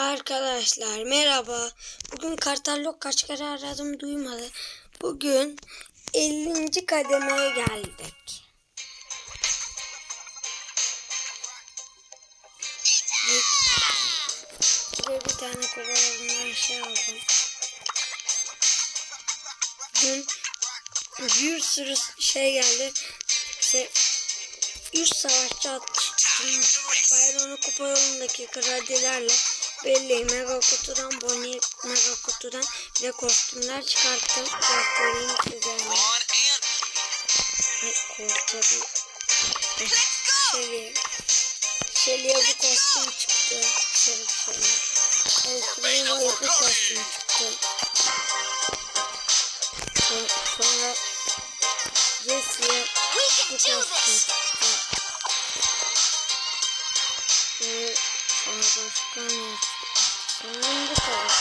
Arkadaşlar merhaba. Bugün Kartalok kaç kere aradım duymadı. Bugün 50. kademeye geldik. Buraya bir tane kovalarından şey aldım. Dün bir sürü şey geldi. İşte 100 savaşçı atmıştım. Bayron'u kupa yolundaki kredilerle belli mega kutudan Bonnie mega kutudan de kostümler çıkarttım. Göstereyim size. Ay korkta bir Şeliye. Şeliye bu kostüm çıktı. Şöyle şöyle. Elfinin boyutlu kostüm çıktı. Sonra Jesse'ye bu kostüm çıktı. Ondan çıkamıyorum. Bundan da kalır.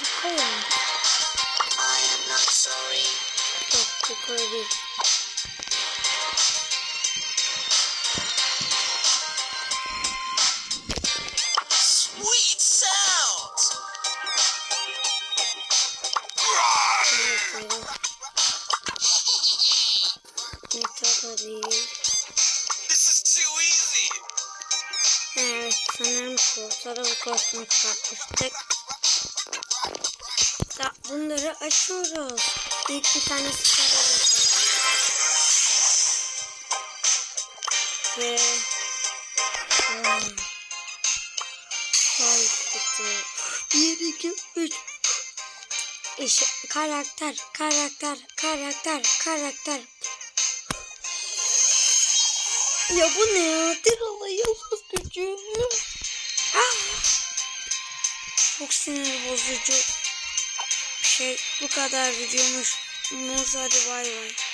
Yıkayalım. Yok yukarı. Thank you. Kurtarı bu kostümü çıkartmıştık. Da bunları açıyoruz. İlk bir tanesi çıkarıyoruz. Ve Hmm. Ay kutu. Bir, iki, üç. İşte karakter, karakter, karakter, karakter. Ya bu ne ya? Dirala yıldız gücü. Çok sinir bozucu. Şey bu kadar videomuz. Muz hadi bay bay.